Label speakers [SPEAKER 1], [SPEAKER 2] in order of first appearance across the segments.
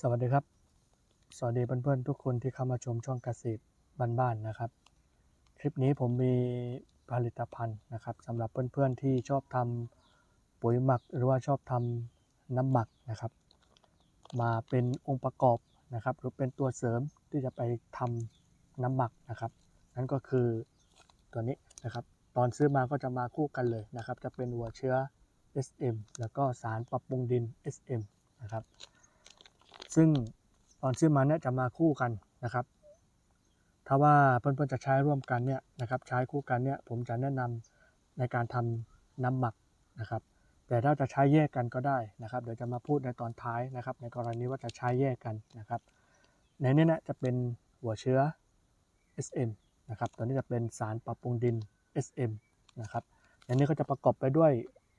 [SPEAKER 1] สวัสดีครับ สวัสดีเพื่อนๆทุกคนที่เข้ามาชมช่องเกษตรบ้านๆนะครับ คลิปนี้ผมมีผลิตภัณฑ์นะครับสำหรับเพื่อนๆที่ชอบทำปุ๋ยหมักหรือว่าชอบทำน้ำหมักนะครับ มาเป็นองค์ประกอบนะครับหรือเป็นตัวเสริมที่จะไปทำน้ำหมักนะครับ นั่นก็คือตัวนี้นะครับตอนซื้อมาก็จะมาคู่กันเลยนะครับ จะเป็นหัวเชื้อ SM แล้วก็สารปรับปรุงดิน SM นะครับ ซึ่งตอนซื้อมาเนี่ยจะมาคู่กันนะครับ ถ้าว่าเพื่อนๆจะใช้ร่วมกันเนี่ยนะครับ ใช้คู่กันเนี่ยผมจะแนะนำในการทำน้ำหมักนะครับ แต่ถ้าจะใช้แยกกันก็ได้นะครับ เดี๋ยวจะมาพูดในตอนท้ายนะครับ ในกรณีว่าจะใช้แยกกันนะครับ ในนี้นะจะเป็นหัวเชื้อ SM นะครับ ตัวนี้จะเป็นสารปรับปรุงดิน SM นะครับ ในนี้ก็จะประกอบไปด้วย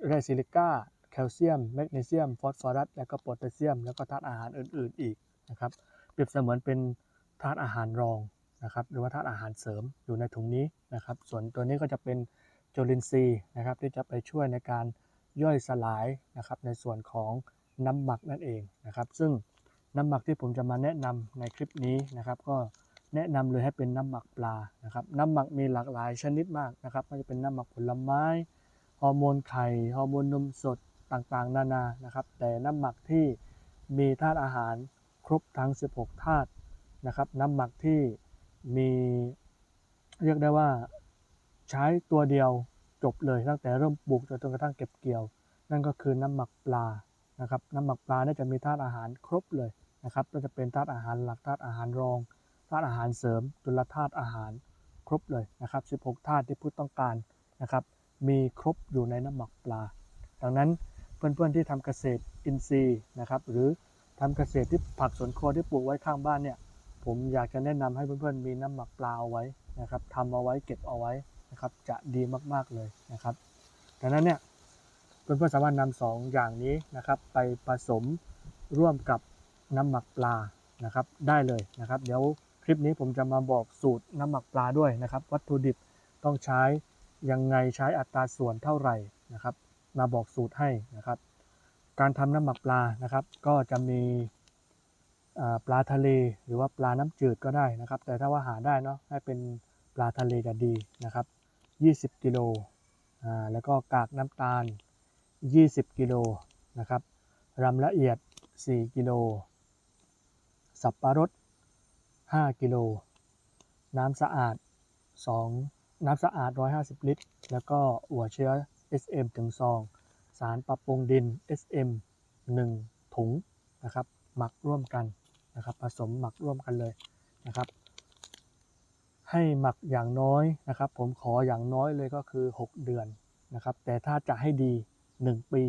[SPEAKER 1] แร่ซิลิก้า แคลเซียม แมกนีเซียม ฟอสฟอรัส และก็โพแทสเซียม แล้วก็ธาตุอาหารอื่น ๆ อีกนะครับ เปรียบเสมือนเป็นธาตุอาหารรองนะครับ หรือว่าธาตุอาหารเสริมอยู่ในถุงนี้นะครับ ส่วนตัวนี้ก็จะเป็นจุลินทรีย์นะครับที่จะไปช่วยในการย่อยสลายนะครับในส่วนของน้ำหมักนั่นเองนะครับ ซึ่งน้ำหมักที่ผมจะมาแนะนำในคลิปนี้นะครับ ก็แนะนำเลยให้เป็นน้ำหมักปลานะครับ น้ำหมักมีหลากหลายชนิดมากนะครับไม่ว่าจะเป็นน้ำหมักผลไม้ ฮอร์โมนไข่ ฮอร์โมนนมสด ต่างๆ นานานะครับ แต่น้ำหมักที่มีธาตุอาหารครบทั้ง 16 ธาตุนะครับ น้ำหมักที่มีเรียกได้ว่าใช้ตัวเดียวจบเลยตั้งแต่เริ่มปลูกจนกระทั่งเก็บเกี่ยว นั่นก็คือน้ำหมักปลานะครับน้ำหมักปลาเนี่ยจะมีธาตุอาหารครบเลยนะครับก็จะเป็นธาตุอาหารหลักธาตุอาหารรองธาตุอาหารเสริมจุลธาตุอาหารครบเลยนะครับ 16 ธาตุที่ผู้ต้องการนะครับ มีครบอยู่ในน้ำหมักปลา ดังนั้น เพื่อนๆที่ทำเกษตรอินทรีย์นะครับ หรือทำเกษตรที่ผักสวนครัวที่ปลูกไว้ข้างบ้านเนี่ยผมอยากจะแนะนำให้เพื่อนๆมีน้ำหมักปลาเอาไว้นะครับทำเอาไว้เก็บเอาไว้นะครับ จะดีมากๆเลยนะครับดังนั้นเนี่ยเพื่อนๆสามารถนำสองอย่างนี้นะครับ ไปผสมร่วมกับน้ำหมักปลานะครับ ได้เลยนะครับ เดี๋ยวคลิปนี้ผมจะมาบอกสูตรน้ำหมักปลาด้วยนะครับ วัตถุดิบต้องใช้ยังไงใช้อัตราส่วนเท่าไหร่นะครับ มาบอกสูตรให้นะครับ การทำน้ำหมักปลานะครับ ก็จะมีปลาทะเลหรือว่าปลาน้ำจืดก็ได้นะครับ แต่ถ้าว่าหาได้เนาะให้เป็นปลาทะเลจะดีนะครับ 20 กิโลแล้วก็กากน้ำตาล 20 กิโลนะครับรำละเอียด 4 กิโล สับปะรด 5 กิโล น้ำสะอาด 2 น้ำสะอาด 150 ลิตร แล้วก็หัวเชื้อ SM ถึงซองสารปรับปรุงดิน SM 1 ถุงนะครับหมักร่วมกันนะครับผสมหมักร่วมกันเลยนะครับ ให้หมักอย่างน้อยนะครับ ผมขออย่างน้อยเลยก็คือ 6 เดือนนะครับ แต่ถ้าจะให้ดี 1 ปี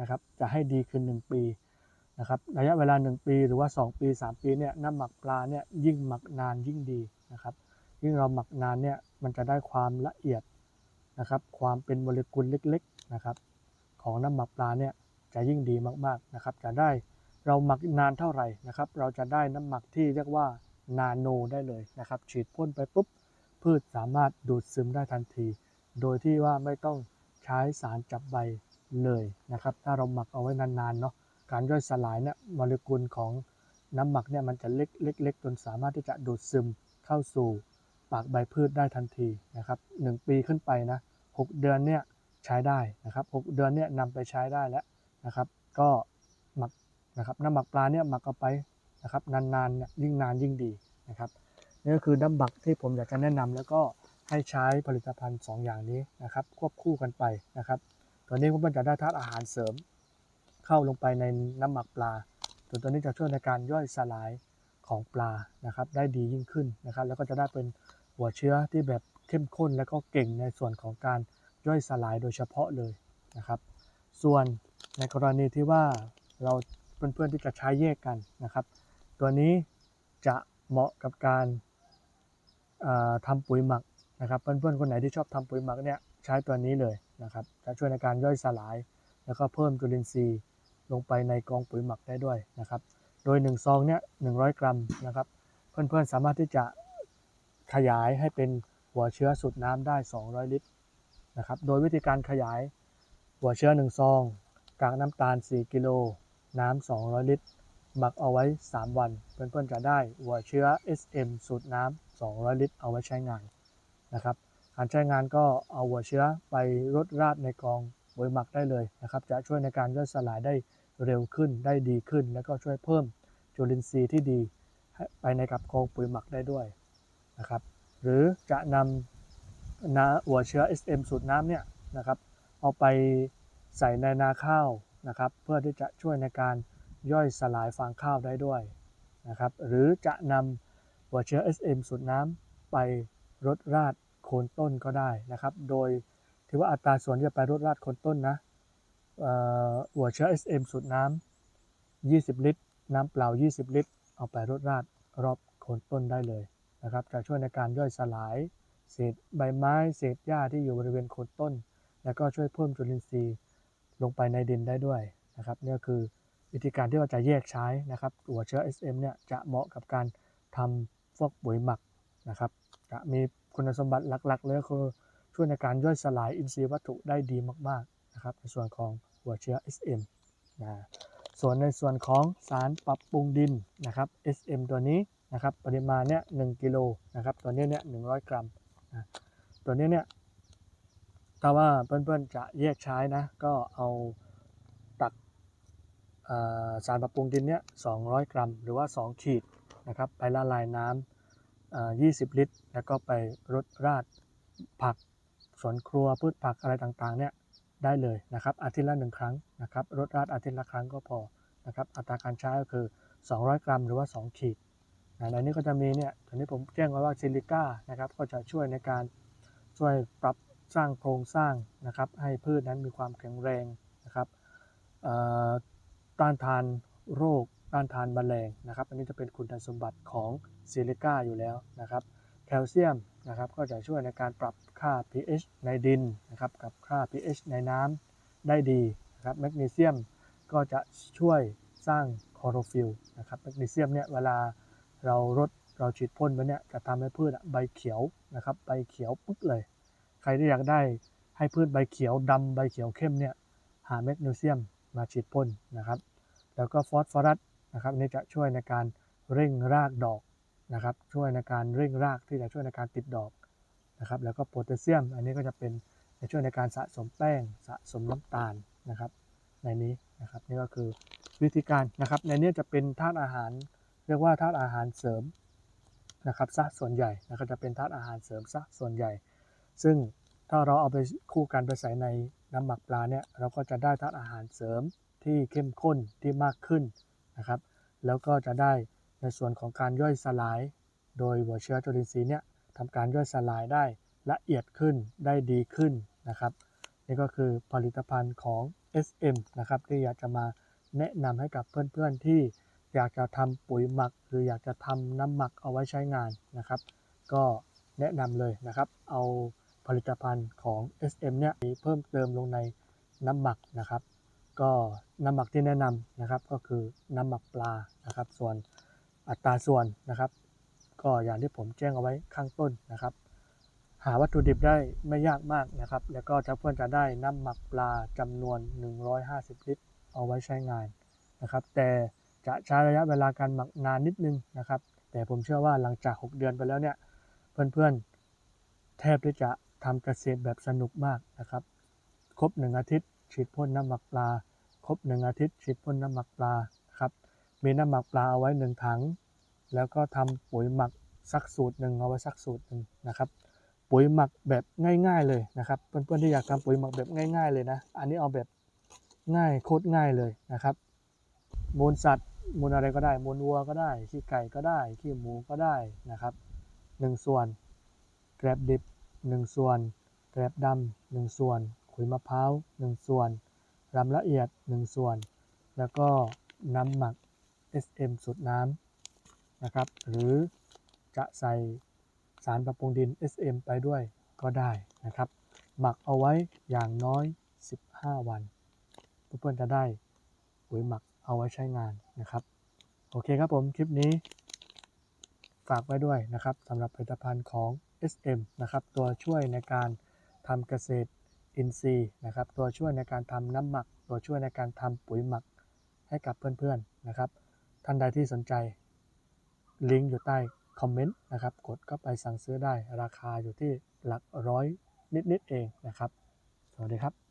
[SPEAKER 1] นะครับ จะให้ดีคือ 1 ปีนะครับระยะเวลา 1 ปีหรือว่า 2 ปี 3 ปีเนี่ยน้ำหมักปลาเนี่ยยิ่งหมักนานยิ่งดีนะครับ ยิ่งเราหมักนานเนี่ยมันจะได้ความละเอียด นะครับ ความเป็นโมเลกุลเล็กๆนะครับ ของน้ำหมักปลาเนี่ยจะยิ่งดีมากๆนะครับ จะได้เราหมักนานเท่าไหร่นะครับ เราจะได้น้ำหมักที่เรียกว่านาโนได้เลยนะครับ ฉีดพ่นไปปุ๊บ พืชสามารถดูดซึมได้ทันที โดยที่ว่าไม่ต้องใช้สารจับใบเลยนะครับ ถ้าเราหมักเอาไว้นานๆเนาะการย่อยสลายเนี่ยโมเลกุลของน้ำหมักเนี่ยมันจะเล็กๆจนสามารถที่จะดูดซึมเข้าสู่ ปากใบพืชได้ทันทีนะครับหปีขึ้นไปนะ6เดือนเนี่ยใช้ได้นะครับ6เดือนเนี่ยนำไปใช้ได้แล้วนะครับ ก็หมักนะครับน้ำหมักปลาเนี่ยหมักเอาไปนะครับนานๆเนี่ยยิ่งนานยิ่งดีนะครับนี่ก็คือน้ำหมักที่ผมอยากจะแนะนำแล้วก็ให้ใช้ผลิตภัณฑ์ 2 อย่างนี้นะครับ ควบคู่กันไปนะครับตัวนี้ก็จะได้ธาตุอาหารเสริม เข้าลงไปในน้ำหมักปลาตัวตัวนี้จะช่วยในการย่อยสลายของปลานะครับ ได้ดียิ่งขึ้นนะครับ แล้วก็จะได้เป็น หัวเชื้อที่แบบเข้มข้นและก็เก่งในส่วนของการย่อยสลายโดยเฉพาะเลยนะครับ ส่วนในกรณีที่ว่าเราเพื่อนๆที่จะใช้แยกกันนะครับ ตัวนี้จะเหมาะกับการทำปุ๋ยหมักนะครับ เพื่อนๆคนไหนที่ชอบทำปุ๋ยหมักเนี่ยใช้ตัวนี้เลยนะครับจะช่วยในการย่อยสลาย แล้วก็เพิ่มจุลินทรีย์ลงไปในกองปุ๋ยหมักได้ด้วยนะครับ โดย1ซองเนี่ย100กรัมนะครับ เพื่อนๆสามารถที่จะ ขยายให้เป็นหัวเชื้อสูตรน้ำได้ 200 ลิตรนะครับโดยวิธีการขยายหัวเชื้อ 1 ซองกากน้ำตาล 4 กิโล น้ำ200 ลิตร หมักเอาไว้ 3 วัน เพื่อนๆจะได้หัวเชื้อ SM สูตรน้ำ200 ลิตร เอาไว้ใช้งานนะครับการใช้งานก็เอาหัวเชื้อไปรดราดในกองปุ๋ยหมักได้เลยนะครับ จะช่วยในการย่อยสลายได้เร็วขึ้นได้ดีขึ้น แล้วก็ช่วยเพิ่มจุลินทรีย์ที่ดี ไปในกับกองปุ๋ยหมักได้ด้วย นะครับ หรือจะนำนาหัวเชื้อ SM สูตรน้ำเนี่ยนะครับเอาไปใส่ในนาข้าวนะครับ เพื่อที่จะช่วยในการย่อยสลายฟางข้าวได้ด้วยนะครับ หรือจะนำหัวเชื้อ SM สูตรน้ำไปรดราดโคนต้นก็ได้นะครับ โดยถือว่าอัตราส่วนที่จะไปรดราดโคนต้นนะหัวเชื้อ SM สูตรน้ำ20 ลิตร น้ำเปล่า 20 ลิตร เอาไปรดราดรอบโคนต้นได้เลย นะครับจะช่วยในการย่อยสลาย เศษใบไม้เศษหญ้าที่อยู่บริเวณโคนต้น แล้วก็ช่วยเพิ่มจุลินทรีย์ลงไปในดินได้ด้วยนะครับนี่คือวิธีการที่เราจะแยกใช้นะครับหัวเชื้อ SM เนี่ยจะเหมาะกับการทำพวกปุ๋ยหมักนะครับจะมีคุณสมบัติหลักๆเลยก็คือช่วยในการย่อยสลายอินทรีย์วัตถุได้ดีมากๆนะครับในส่วนของหัวเชื้อ SM นะส่วนในส่วนของสารปรับปรุงดินนะครับ SM ตัวนี้ นะครับปริมาณเนี่ย1กิโลนะครับตัวนี้เนี่ย100กรัมนะตัวนี้เนี่ยถ้าว่าเพื่อนๆจะแยกใช้นะก็เอาตักเอ่อสารปรับปรุงดินเนี่ย200กรัม หรือว่า 2 ขีดนะครับไปละลายน้ำเอ่อ20 ลิตร แล้วก็ไปรดราดผักสวนครัวพืชผักอะไรต่างๆเนี่ยได้เลยนะครับอาทิตย์ละหนึ่งครั้งนะครับรดราดอาทิตย์ละครั้งก็พอนะครับอัตราการใช้ก็คือ 200 กรัม หรือว่า 2 ขีด ในนี้ก็จะมีเนี่ยตอนนี้ผมแจ้งไว้ว่าซิลิก้านะครับก็จะช่วยในการช่วยปรับสร้างโครงสร้างนะครับให้พืชนั้นมีความแข็งแรงนะครับต้านทานโรคต้านทานแมลงนะครับอันนี้จะเป็นคุณสมบัติของซิลิก้าอยู่แล้วนะครับแคลเซียมนะครับก็จะช่วยในการปรับค่า pH ในดินนะครับกับค่า pH ในน้ำได้ดีนะครับแมกนีเซียมก็จะช่วยสร้างคลอโรฟิลล์นะครับแมกนีเซียมเนี่ยเวลา เรารดเราฉีดพ่นไปเนี่ยจะทำให้พืชอะใบเขียวนะครับใบเขียวปึ๊กเลย ใครที่อยากได้ให้พืชใบเขียวดำใบเขียวเข้มเนี่ยหาแมกนีเซียมมาฉีดพ่นนะครับ แล้วก็ฟอสฟอรัสนะครับอันนี่จะช่วยในการเร่งรากดอกนะครับ ช่วยในการเร่งรากที่จะช่วยในการติดดอกนะครับ แล้วก็โพแทสเซียม อันนี้ก็จะเป็นจะช่วยในการสะสมแป้งสะสมน้ำตาลนะครับ ในนี้นะครับนี่ก็คือวิธีการนะครับ ในนี้จะเป็นธาตุอาหาร เรียกว่าธาตุอาหารเสริมนะครับซะส่วนใหญ่นะครับจะเป็นธาตุอาหารเสริมซะส่วนใหญ่ ซึ่งถ้าเราเอาไปคู่กันไปใส่ในน้ำหมักปลาเนี่ยเราก็จะได้ธาตุอาหารเสริมที่เข้มข้นที่มากขึ้นนะครับ แล้วก็จะได้ในส่วนของการย่อยสลาย โดยหัวเชื้อจุลินทรีย์เนี่ยทำการย่อยสลายได้ละเอียดขึ้นได้ดีขึ้นนะครับ นี่ก็คือผลิตภัณฑ์ของ SM นะครับที่อยากจะมาแนะนำให้กับเพื่อนๆที่ อยากจะทำปุ๋ยหมัก หรืออยากจะทำน้ำหมักเอาไว้ใช้งานนะครับ ก็แนะนำเลยนะครับ เอาผลิตภัณฑ์ของ SM เนี่ยเพิ่มเติมลงในน้ำหมักนะครับ ก็น้ำหมักที่แนะนำนะครับก็คือน้ำหมักปลานะครับ ส่วนอัตราส่วนนะครับ ก็อย่างที่ผมแจ้งเอาไว้ข้างต้นนะครับ หาวัตถุดิบได้ไม่ยากมากนะครับ แล้วก็จะเพื่อนจะได้น้ำหมักปลาจำนวน 150 ลิตร เอาไว้ใช้งานนะครับ แต่ จะใช้ระยะเวลาการหมักนานนิดนึงนะครับ แต่ผมเชื่อว่าหลังจาก 6 เดือนไปแล้วเนี่ยเพื่อนๆแทบจะทำเกษตรแบบสนุกมากนะครับ ครบ 1 อาทิตย์ฉีดพ่นน้ำหมักปลา ครบ 1 อาทิตย์ฉีดพ่นน้ำหมักปลาครับมีน้ำหมักปลาเอาไว้ 1 ถัง แล้วก็ทำปุ๋ยหมักสักสูตรหนึ่งเอาไว้สักสูตรหนึ่งนะครับปุ๋ยหมักแบบง่าย ๆ เลยนะครับ เพื่อนๆที่อยากทำปุ๋ยหมักแบบง่าย ๆ เลยนะ อันนี้เอาแบบง่ายโคตรง่ายเลยนะครับ มูลสัตว์ มูลอะไรก็ได้ มูลวัวก็ได้ ขี้ไก่ก็ได้ ขี้หมูก็ได้นะครับหนึ่งส่วน แกลบดิบหนึ่งส่วน แกลบดำหนึ่งส่วน ขุยมะพร้าวหนึ่งส่วนรำละเอียดหนึ่งส่วน แล้วก็น้ำหมัก SM สูตรน้ำนะครับ หรือจะใส่สารปรับปรุงดิน SM ไปด้วยก็ได้นะครับ หมักเอาไว้อย่างน้อย 15 วันเพื่อนๆจะได้ปุ๋ยหมัก เอาไว้ใช้งานนะครับ โอเคครับผมคลิปนี้ ฝากไว้ด้วยนะครับสำหรับผลิตภัณฑ์ของ SM นะครับตัวช่วยในการทำเกษตรอินทรีย์นะครับตัวช่วยในการทำน้ำหมัก ตัวช่วยในการทำปุ๋ยหมักให้กับเพื่อนๆนะครับ ท่านใดที่สนใจ ลิงก์อยู่ใต้คอมเมนต์นะครับ กดเข้าไปสั่งซื้อได้ราคาอยู่ที่หลักร้อยนิดๆเองนะครับ สวัสดีครับ